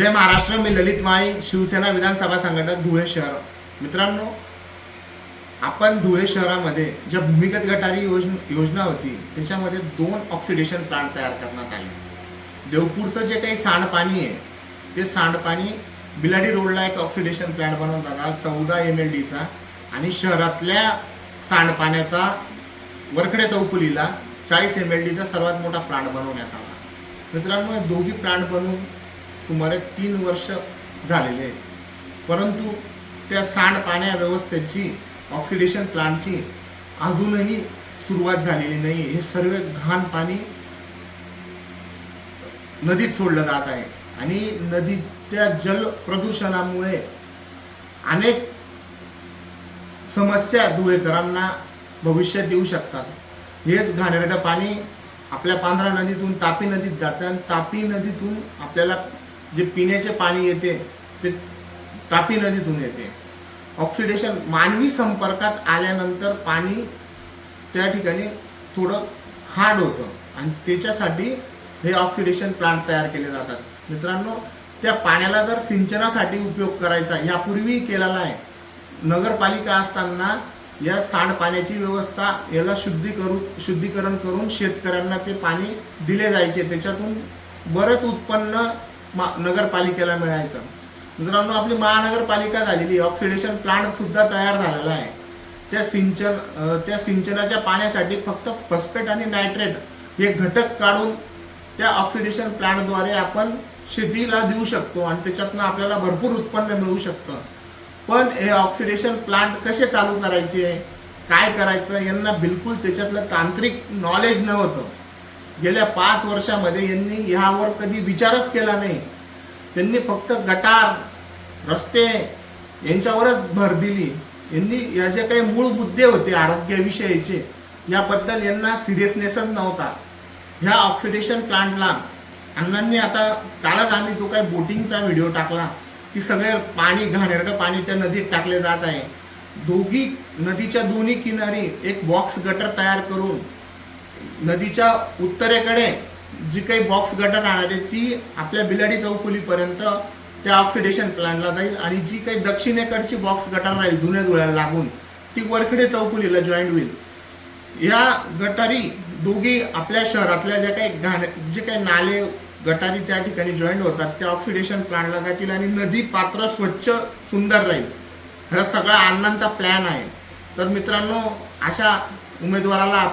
जय महाराष्ट्र मी ललित माई शिवसेना विधानसभा संघटक धुळे शहर. मित्रांनो आपण धुळे शहरामध्ये ज्या भूमिगत गटारी योजना योजना होती त्याच्यामध्ये दोन ऑक्सिडेशन प्लांट तयार करण्यात आले. देवपूरचं जे काही सांडपाणी आहे ते सांडपाणी बिलाडी रोडला एक ऑक्सिडेशन प्लांट बनवून आला चौदा एम एल डीचा आणि शहरातल्या सांडपाण्याचा वरखडे चौकुलीला चाळीस एम एल डीचा सर्वात मोठा प्लांट बनवण्यात आला. मित्रांनो दोघी प्लांट बनवून सुमारे तीन वर्ष झालेले आहेत. परंतु त्या सांडपाण्या व्यवस्थेची ऑक्सिडेशन प्लांटची अजूनही सुरुवात झालेली नाही. हे सर्व घाण पाणी नदीत सोडलं जात आहे. आणि नदीच्या जल प्रदूषणामुळे अनेक समस्या धुळेकरांना भविष्यात देऊ शकतात. हेच घाणेरडं पाणी आपल्या पांढरा नदीतून तापी नदीत जातं आणि तापी नदीतून आपल्याला जे पिण्याचे पाणी येते ते तापी नदीतून येते. ऑक्सिडेशन मानवी संपर्कात आल्यानंतर पाणी त्या ठिकाणी थोडं हार्ड होतं. आणि त्याच्यासाठी हे ऑक्सिडेशन प्लांट तयार केले जातात. मित्रांनो त्या पाण्याला जर सिंचनासाठी उपयोग करायचा यापूर्वी केलेला आहे. नगरपालिका असताना या सांडपाण्याची व्यवस्था याला शुद्धी करू शुद्धीकरण करून शेतकऱ्यांना ते पाणी दिले जायचे. त्याच्यातून बरंच उत्पन्न मा- नगरपालिकेला मिळायचं. मित्रांनो आपली महानगरपालिका झालेली ऑक्सिडेशन प्लांट सुद्धा तयार झालेला आहे. त्या सिंचन त्या सिंचनाच्या पाण्यासाठी फक्त फॉस्फेट आणि नायट्रेट हे घटक काढून त्या ऑक्सिडेशन प्लांटद्वारे आपण शेतीला देऊ शकतो आणि त्याच्यातनं आपल्याला भरपूर उत्पन्न मिळू शकतं. पण हे ऑक्सिडेशन प्लांट कसे चालू करायचे? काय करायचं? यांना बिलकुल त्याच्यातलं तांत्रिक नॉलेज नव्हतं. गेल्या पाच वर्षामध्ये यांनी ह्यावर कधी विचारच केला नाही. त्यांनी फक्त गटार रस्ते यांच्यावरच भर दिली. यांनी या जे काही मूळ मुद्दे होते आरोग्याविषयीचे याबद्दल यांना सिरियसनेसच नव्हता. ह्या ऑक्सिडेशन प्लांटला अण्णांनी आता कालच आम्ही जो काही बोटिंगचा व्हिडिओ टाकला की सगळे पाणी घाणेरडं पाणी त्या नदीत टाकले जात आहे. दोघी नदीच्या दोन्ही किनारी एक बॉक्स गटर तयार करून नदीच्या उत्तरेकडे जी काही बॉक्स गटर राहणार आहे ती आपल्या बिलाडी चौफुलीपर्यंत त्या ऑक्सिडेशन प्लांटला जाईल आणि जी काही दक्षिणेकडची बॉक्स गटर राहील जुन्या धुळ्याला लागून ती वरखडे चौफुलीला जॉईंट होईल. या गटारी दोघी आपल्या शहरातल्या ज्या काही घाण जे काही नाले गटारी त्या ठिकाणी जॉईंट होतात त्या ऑक्सिडेशन प्लांटला जातील आणि नदी पात्र स्वच्छ सुंदर राहील. हा सगळा अण्णांचा प्लॅन आहे. तर मित्रांनो अशा उमेदवाराला